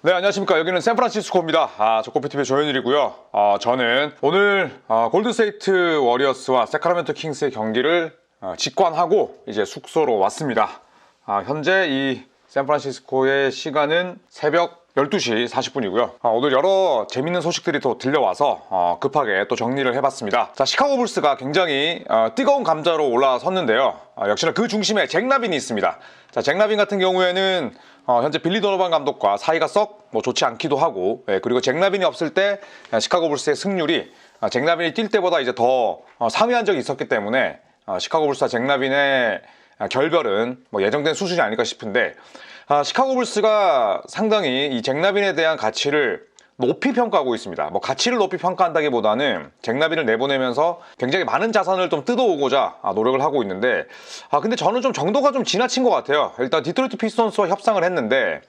네, 안녕하십니까. 여기는 샌프란시스코입니다. 아, 저코피TV의 조현일이고요. 아, 저는 오늘 아, 골드스테이트 워리어스와 세카라멘토 킹스의 경기를 아, 직관하고 이제 숙소로 왔습니다. 아, 현재 이 샌프란시스코의 시간은 새벽 12시 40분이고요. 오늘 여러 재밌는 소식들이 또 들려와서 어, 급하게 또 정리를 해봤습니다. 자, 시카고 불스가 굉장히 어, 뜨거운 감자로 올라섰는데요. 아, 역시나 그 중심에 잭 라빈이 있습니다. 자, 잭 라빈 같은 경우에는 어, 현재 빌리 도노반 감독과 사이가 썩 뭐 좋지 않기도 하고 예, 그리고 잭 라빈이 없을 때 아, 시카고 불스의 승률이 아, 잭 라빈이 뛸 때보다 이제 더 어, 상회한 적이 있었기 때문에 어, 시카고 불스와 잭 라빈의 아, 결별은 뭐 예정된 수순이 아닐까 싶은데 아, 시카고 불스가 상당히 이 잭라빈에 대한 가치를 높이 평가하고 있습니다. 뭐 가치를 높이 평가한다기보다는 잭라빈을 내보내면서 굉장히 많은 자산을 좀 뜯어오고자 아, 노력을 하고 있는데 아 근데 저는 좀 정도가 좀 지나친 것 같아요. 일단 디트로이트 피스톤스와 협상을 했는데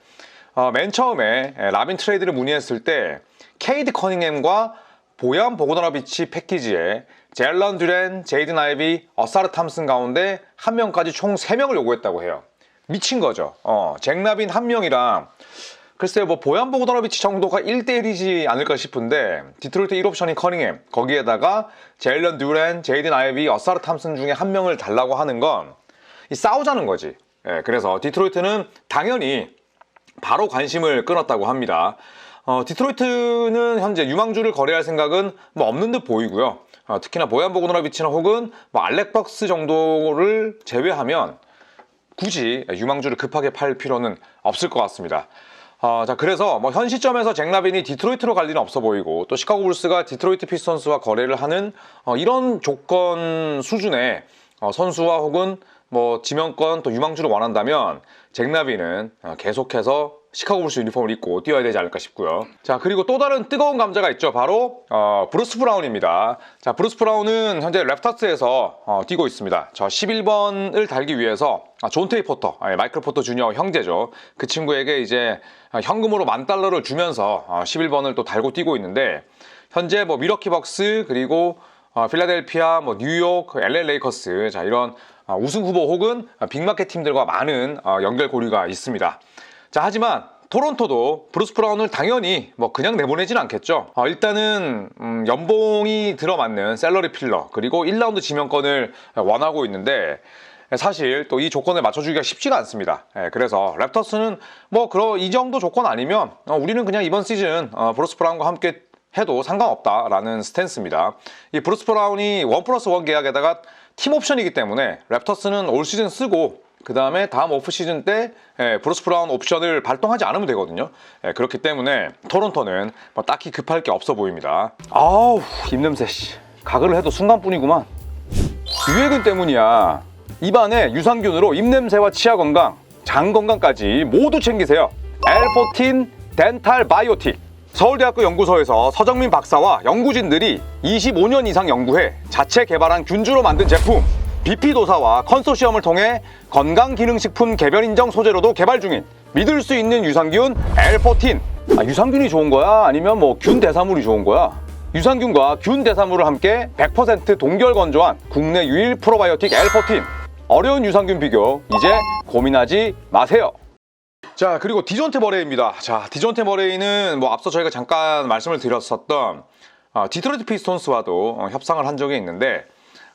어, 맨 처음에 에, 라빈 트레이드를 문의했을 때 케이드 커닝햄과 보얀 보고다노비치 패키지에 젤런 듀렌, 제이든 아이비, 어사르 탐슨 가운데 한 명까지 총 3명을 요구했다고 해요. 미친 거죠. 어, 잭라빈 한 명이랑 글쎄요, 뭐 보얀 보고다노비치 정도가 1대1이지 않을까 싶은데 디트로이트 1옵션인 커닝햄 거기에다가 젤런 듀렌, 제이든 아이비, 어사르 탐슨 중에 한 명을 달라고 하는 건이 싸우자는 거지. 예, 그래서 디트로이트는 당연히 바로 관심을 끊었다고 합니다. 어, 디트로이트는 현재 유망주를 거래할 생각은 뭐 없는 듯 보이고요. 어, 특히나 보얀 보고노라비치나 혹은 뭐 알렉 박스 정도를 제외하면 굳이 유망주를 급하게 팔 필요는 없을 것 같습니다. 어, 자 그래서 뭐 현 시점에서 잭라빈이 디트로이트로 갈 일은 없어 보이고 또 시카고 불스가 디트로이트 피스톤스와 거래를 하는 어, 이런 조건 수준의 어, 선수와 혹은 뭐 지명권 또 유망주를 원한다면 잭라빈은 어, 계속해서 시카고 불스 유니폼을 입고 뛰어야 되지 않을까 싶고요. 자 그리고 또 다른 뜨거운 감자가 있죠. 바로 어, 브루스 브라운입니다. 자 브루스 브라운은 현재 랩터스에서 어, 뛰고 있습니다. 저 11번을 달기 위해서 아, 존 테이 포터, 아니, 마이클 포터 주니어 형제죠. 그 친구에게 이제 아, 현금으로 만 달러를 주면서 어, 11번을 또 달고 뛰고 있는데 현재 뭐 미러키 벅스 그리고 어, 필라델피아, 뭐 뉴욕, LA 레이커스 자 이런 어, 우승 후보 혹은 빅마켓 팀들과 많은 어, 연결 고리가 있습니다. 자 하지만 토론토도 브루스 브라운을 당연히 뭐 그냥 내보내진 않겠죠. 어, 일단은 음, 연봉이 들어맞는 셀러리 필러 그리고 1라운드 지명권을 원하고 있는데 사실 또 이 조건을 맞춰주기가 쉽지가 않습니다. 예, 그래서 랩터스는 뭐 그런 이 정도 조건 아니면 어, 우리는 그냥 이번 시즌 어, 브루스 브라운과 함께 해도 상관없다라는 스탠스입니다. 이 브루스 브라운이 원 플러스 원 계약에다가 팀 옵션이기 때문에 랩터스는 올 시즌 쓰고 그 다음에 다음 오프 시즌 때 예, 브루스 브라운 옵션을 발동하지 않으면 되거든요. 예, 그렇기 때문에 토론토는 뭐 딱히 급할 게 없어 보입니다. 아우 입냄새 씨. 가글을 해도 순간뿐이구만. 유해균 때문이야. 입안에 유산균으로 입냄새와 치아 건강, 장 건강까지 모두 챙기세요. L14 덴탈 바이오틱. 서울대학교 연구소에서 서정민 박사와 연구진들이 25년 이상 연구해 자체 개발한 균주로 만든 제품. BP도사와 컨소시엄을 통해 건강기능식품 개별 인정 소재로도 개발 중인 믿을 수 있는 유산균 L14. 아, 유산균이 좋은 거야? 아니면 뭐 균 대사물이 좋은 거야? 유산균과 균 대사물을 함께 100% 동결 건조한 국내 유일 프로바이오틱 L14. 어려운 유산균 비교 이제 고민하지 마세요. 자 그리고 디존테 머레이입니다. 자 디존테 머레이는 뭐 앞서 저희가 잠깐 말씀을 드렸었던 어, 디트로이트 피스톤스와도 어, 협상을 한 적이 있는데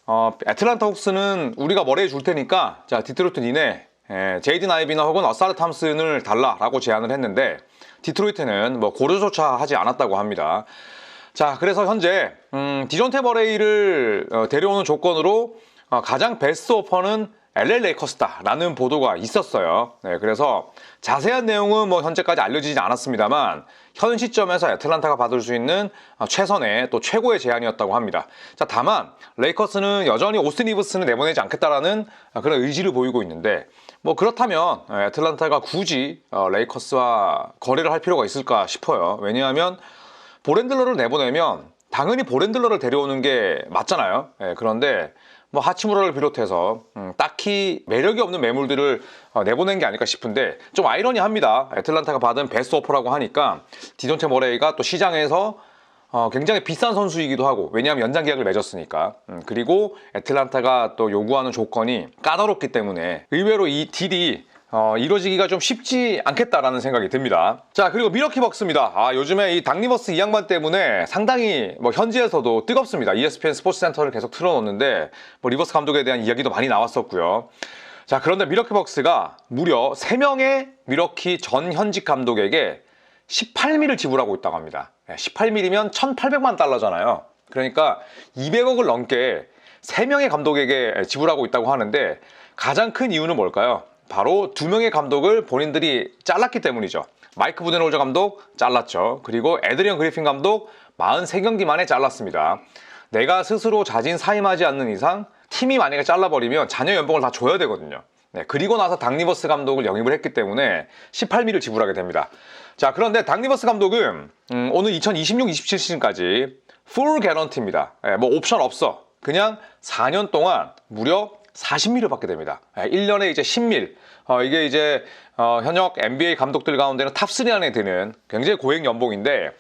어, 애틀란타 혹스는 우리가 머레이 줄 테니까 자 디트로이트 니네 에, 제이든 아이비나 혹은 어사르 탐슨을 달라라고 제안을 했는데 디트로이트는 뭐 고려조차 하지 않았다고 합니다. 자, 그래서 현재 음, 디존테 머레이를 어, 데려오는 조건으로 어, 가장 베스트 오퍼는 LA 레이커스다라는 보도가 있었어요. 네, 그래서 자세한 내용은 뭐 현재까지 알려지지 않았습니다만 현 시점에서 애틀란타가 받을 수 있는 어, 최선의 또 최고의 제안이었다고 합니다. 자, 다만 레이커스는 여전히 오스틴 이브스는 내보내지 않겠다라는 어, 그런 의지를 보이고 있는데 뭐 그렇다면 어, 애틀란타가 굳이 어, 레이커스와 거래를 할 필요가 있을까 싶어요. 왜냐하면 보렌들러를 내보내면 당연히 보렌들러를 데려오는 게 맞잖아요. 예, 그런데 뭐 하치무라를 비롯해서 음, 딱히 매력이 없는 매물들을 어, 내보낸 게 아닐까 싶은데 좀 아이러니합니다. 애틀란타가 받은 베스트 오퍼라고 하니까 디존테 머레이가 또 시장에서 어, 굉장히 비싼 선수이기도 하고 왜냐하면 연장 계약을 맺었으니까 음, 그리고 애틀란타가 또 요구하는 조건이 까다롭기 때문에 의외로 이 딜이 어, 이루어지기가 좀 쉽지 않겠다라는 생각이 듭니다. 자, 그리고 미러키 벅스입니다. 아, 요즘에 이 닥리버스 이 양반 때문에 상당히 뭐 현지에서도 뜨겁습니다. ESPN 스포츠 센터를 계속 틀어놓는데 뭐 리버스 감독에 대한 이야기도 많이 나왔었고요. 자, 그런데 미러키 벅스가 무려 3명의 미러키 전 현직 감독에게 18미를 지불하고 있다고 합니다. 18미리면 1,800만 달러잖아요. 그러니까 200억을 넘게 3명의 감독에게 지불하고 있다고 하는데 가장 큰 이유는 뭘까요? 바로 두 명의 감독을 본인들이 잘랐기 때문이죠. 마이크 부데놀저 감독 잘랐죠. 그리고 에드리언 그리핀 감독 43경기 만에 잘랐습니다. 내가 스스로 자진 사임하지 않는 이상 팀이 만약에 잘라버리면 자녀 연봉을 다 줘야 되거든요. 네, 그리고 나서 닥리버스 감독을 영입을 했기 때문에 18미를 지불하게 됩니다. 자, 그런데 닥리버스 감독은 음, 오늘 2026-27 시즌까지 풀 개런티입니다. 예, 뭐 옵션 없어. 그냥 4년 동안 무려 40밀을 받게 됩니다. 1년에 이제 10밀. 어, 이게 이제 어, 현역 NBA 감독들 가운데는 탑3 안에 드는 굉장히 고액 연봉인데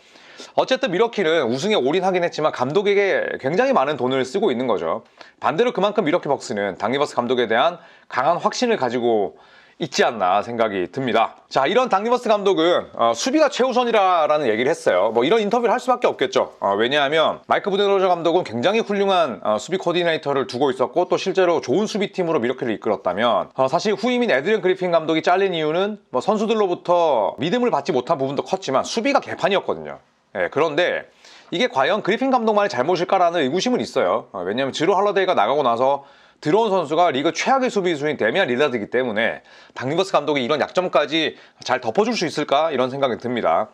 어쨌든 미러키는 우승에 올인하긴 했지만 감독에게 굉장히 많은 돈을 쓰고 있는 거죠. 반대로 그만큼 미러키 벅스는 당리버스 감독에 대한 강한 확신을 가지고 있지 않나 생각이 듭니다. 자, 이런 당리버스 감독은 어, 수비가 최우선이라는 얘기를 했어요. 뭐 이런 인터뷰를 할 수밖에 없겠죠. 어, 왜냐하면 마이크 부데로저 감독은 굉장히 훌륭한 어, 수비 코디네이터를 두고 있었고 또 실제로 좋은 수비팀으로 미러키를 이끌었다면 어, 사실 후임인 에드리언 그리핀 감독이 잘린 이유는 뭐 선수들로부터 믿음을 받지 못한 부분도 컸지만 수비가 개판이었거든요. 예, 그런데 이게 과연 그리핀 감독만의 잘못일까라는 의구심은 있어요. 어, 왜냐하면 지로 할러데이가 나가고 나서 들어온 선수가 리그 최악의 수비수인 데미안 릴라드이기 때문에 당리버스 감독이 이런 약점까지 잘 덮어줄 수 있을까 이런 생각이 듭니다.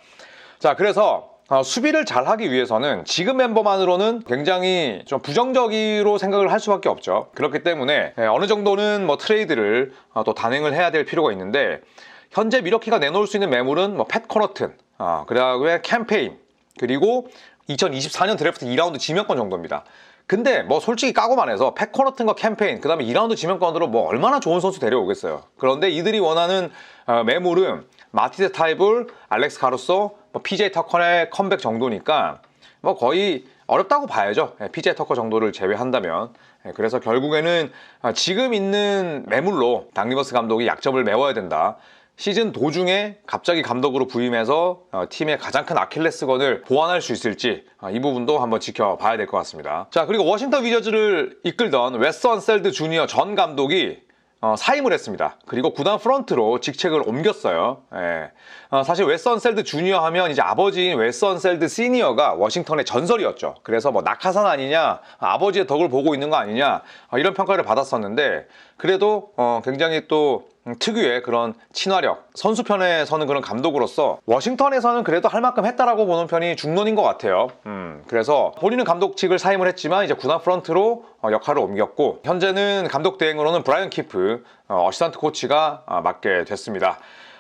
자, 그래서 어, 수비를 잘 하기 위해서는 지금 멤버만으로는 굉장히 좀 부정적으로 생각을 할 수밖에 없죠. 그렇기 때문에 예, 어느 정도는 뭐 트레이드를 어, 또 단행을 해야 될 필요가 있는데 현재 미러키가 내놓을 수 있는 매물은 뭐팻 코너튼, 어, 그다음에 캠페인, 그리고 2024년 드래프트 2라운드 지명권 정도입니다. 근데 뭐 솔직히 까고 말해서 패커너튼과 캠페인 그 다음에 2라운드 지명권으로 뭐 얼마나 좋은 선수 데려오겠어요. 그런데 이들이 원하는 어, 매물은 마티스 타이블, 알렉스 카루소, 뭐 PJ 터커의 컴백 정도니까 뭐 거의 어렵다고 봐야죠. 예, PJ 터커 정도를 제외한다면. 예, 그래서 결국에는 아, 지금 있는 매물로 당리버스 감독이 약점을 메워야 된다. 시즌 도중에 갑자기 감독으로 부임해서 어, 팀의 가장 큰 아킬레스건을 보완할 수 있을지 어, 이 부분도 한번 지켜봐야 될 것 같습니다. 자 그리고 워싱턴 위저즈를 이끌던 웨스 언 셀드 주니어 전 감독이 어, 사임을 했습니다. 그리고 구단 프런트로 직책을 옮겼어요. 예. 어, 사실 웨스 언셀드 주니어 하면 이제 아버지인 웨스 언셀드 시니어가 워싱턴의 전설이었죠. 그래서 뭐 낙하산 아니냐, 아버지의 덕을 보고 있는 거 아니냐 어, 이런 평가를 받았었는데 그래도 어, 굉장히 또 음, 특유의 그런 친화력, 선수 편에 서는 그런 감독으로서 워싱턴에서는 그래도 할 만큼 했다라고 보는 편이 중론인 것 같아요. 음, 그래서 본인은 감독직을 사임을 했지만 이제 구단 프런트로 어, 역할을 옮겼고 현재는 감독 대행으로는 브라이언 키프 어, 어시스턴트 코치가 어, 맡게 됐습니다.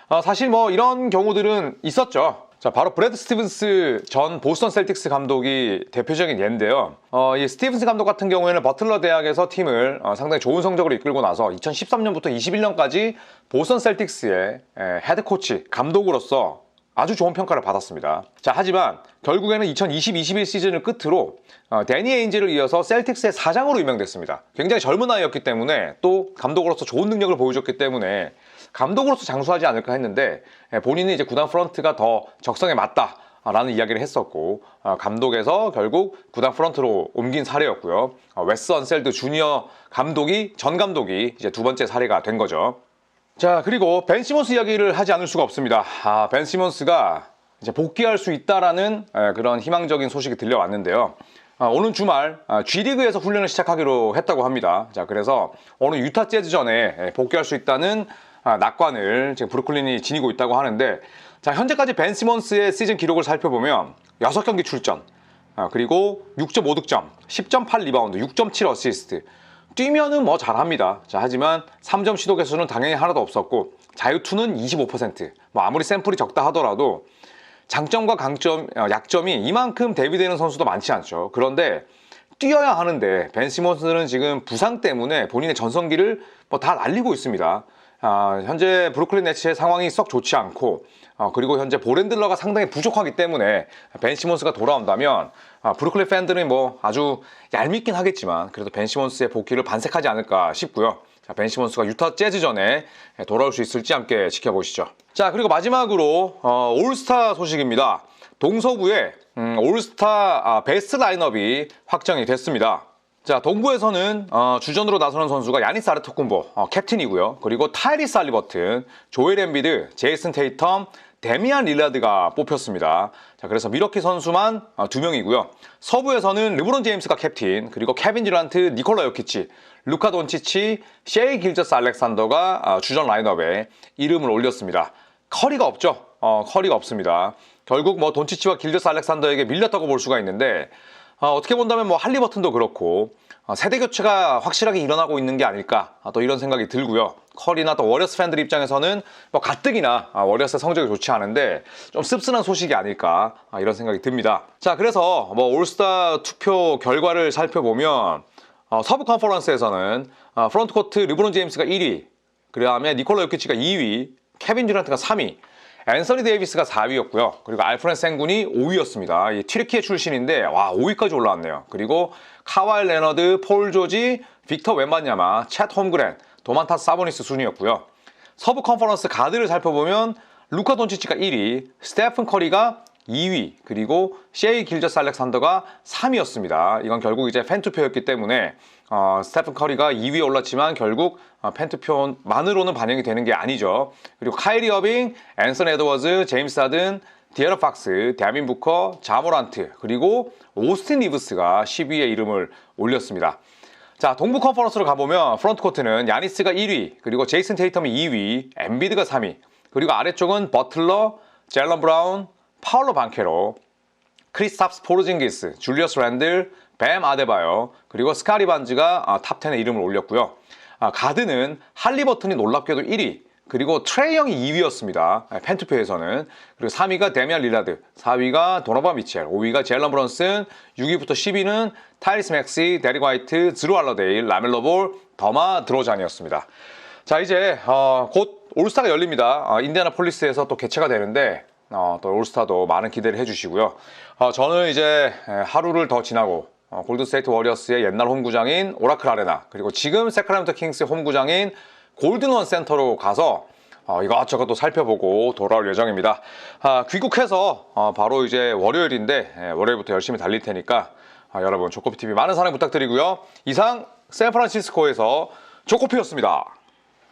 어, 사실 뭐 이런 경우들은 있었죠. 자, 바로 브래드 스티븐스 전 보스턴 셀틱스 감독이 대표적인 예인데요. 어, 이 스티븐스 감독 같은 경우에는 버틀러 대학에서 팀을 어, 상당히 좋은 성적으로 이끌고 나서 2013년부터 21년까지 보스턴 셀틱스의 에, 헤드 코치, 감독으로서 아주 좋은 평가를 받았습니다. 자, 하지만 결국에는 2020-21 시즌을 끝으로 어, 데니 에인지를 이어서 셀틱스의 사장으로 임명됐습니다. 굉장히 젊은 나이였기 때문에 또 감독으로서 좋은 능력을 보여줬기 때문에 감독으로서 장수하지 않을까 했는데 예, 본인은 이제 구단 프런트가 더 적성에 맞다. 라는 이야기를 했었고 어, 감독에서 결국 구단 프런트로 옮긴 사례였고요. 어, 웨스 언셀드 주니어 감독이 전 감독이 이제 두 번째 사례가 된 거죠. 자 그리고 벤 시몬스 이야기를 하지 않을 수가 없습니다. 아, 벤 시몬스가 이제 복귀할 수 있다라는 에, 그런 희망적인 소식이 들려왔는데요. 아, 오는 주말 아, G리그에서 훈련을 시작하기로 했다고 합니다. 자 그래서 오늘 유타 재즈전에 에, 복귀할 수 있다는 아, 낙관을 지금 브루클린이 지니고 있다고 하는데 자 현재까지 벤 시몬스의 시즌 기록을 살펴보면 6경기 출전 아, 그리고 6.5득점 10.8 리바운드 6.7 어시스트. 뛰면은 뭐 잘합니다. 자 하지만 3점 시도 개수는 당연히 하나도 없었고 자유투는 25%뭐 아무리 샘플이 적다 하더라도 장점과 강점 어, 약점이 이만큼 대비되는 선수도 많지 않죠. 그런데 뛰어야 하는데 벤 시몬스는 지금 부상 때문에 본인의 전성기를 뭐 다 날리고 있습니다. 아, 현재 브루클린 네츠의 상황이 썩 좋지 않고 어, 그리고 현재 보렌들러가 상당히 부족하기 때문에 벤 시몬스가 돌아온다면 아, 브루클린 팬들은 뭐 아주 얄밉긴 하겠지만 그래도 벤 시몬스의 복귀를 반색하지 않을까 싶고요. 자, 벤 시몬스가 유타 재즈전에 돌아올 수 있을지 함께 지켜보시죠. 자, 그리고 마지막으로 어, 올스타 소식입니다. 동서부에 음, 올스타 아, 베스트 라인업이 확정이 됐습니다. 자, 동부에서는 어, 주전으로 나서는 선수가 야니스 아르토쿤보 어, 캡틴이고요. 그리고 타이리스 알리버튼, 조엘 엠비드, 제이슨 테이텀, 데미안 릴라드가 뽑혔습니다. 자, 그래서 미러키 선수만 어, 두 명이고요. 서부에서는 르브론 제임스가 캡틴, 그리고 케빈 듀란트, 니콜라 요키치, 루카 돈치치, 셰이 길저스 알렉산더가 어, 주전 라인업에 이름을 올렸습니다. 커리가 없죠. 어, 커리가 없습니다. 결국 뭐 돈치치와 길저스 알렉산더에게 밀렸다고 볼 수가 있는데 어, 떻게 본다면 뭐 할리버튼도 그렇고 어, 세대 교체가 확실하게 일어나고 있는 게 아닐까 아, 또 이런 생각이 들고요. 커리나 또 워리어스 팬들 입장에서는 뭐 가뜩이나 아, 워리어스 성적이 좋지 않은데 좀 씁쓸한 소식이 아닐까 아, 이런 생각이 듭니다. 자 그래서 뭐 올스타 투표 결과를 살펴보면 어, 서부 컨퍼런스에서는 어, 프론트 코트 르브론 제임스가 1위, 그 다음에 니콜라 요키치가 2위, 케빈 듀란트가 3위, 앤서니 데이비스가 4위였고요. 그리고 알프렌 생군이 5위였습니다. 이 튀르키예 출신인데 와 5위까지 올라왔네요. 그리고 카와일 레너드, 폴 조지, 빅터 웬반야마, 챗 홈그랜, 도만타스 사보니스 순이었고요. 서부 컨퍼런스 가드를 살펴보면 루카 돈치치가 1위, 스테픈 커리가 2위, 그리고 셰이 길저스 알렉산더가 3위였습니다. 이건 결국 이제 팬투표였기 때문에 어, 스테픈 커리가 2위에 올랐지만 결국 어, 팬투표만으로는 반영이 되는 게 아니죠. 그리고 카이리 어빙, 앤선 에드워즈, 제임스 하든, 디에러 팍스, 데아민 부커, 자모란트, 그리고 오스틴 리브스가 10위에 이름을 올렸습니다. 자, 동부 컨퍼런스로 가보면 프론트 코트는 야니스가 1위, 그리고 제이슨 테이텀이 2위, 엠비드가 3위, 그리고 아래쪽은 버틀러, 젤런 브라운, 파울로 반케로, 크리스탑스 포르징기스, 줄리어스 랜들, 뱀 아데바요, 그리고 스카리 반즈가 아, 탑10에 이름을 올렸고요. 아, 가드는 할리버튼이 놀랍게도 1위, 그리고 트레이 형이 2위였습니다. 팬투표에서는. 그리고 3위가 데미안 릴라드, 4위가 도너바 미첼, 5위가 젤런 브런슨, 6위부터 10위는 타이리스 맥시, 데릭 화이트, 드루 알러데일, 라멜로 볼, 더마 드로잔이었습니다. 자, 이제 어, 곧 올스타가 열립니다. 어, 인디아나폴리스에서 또 개최가 되는데 어, 또 올스타도 많은 기대를 해주시고요. 어, 저는 이제 에, 하루를 더 지나고 어, 골드스테이트 워리어스의 옛날 홈구장인 오라클 아레나 그리고 지금 세크라멘토 킹스의 홈구장인 골든원 센터로 가서 어, 이것저것 또 살펴보고 돌아올 예정입니다. 아, 귀국해서 어, 바로 이제 월요일인데 예, 월요일부터 열심히 달릴 테니까 아, 여러분 조코피 TV 많은 사랑 부탁드리고요. 이상 샌프란시스코에서 조코피였습니다.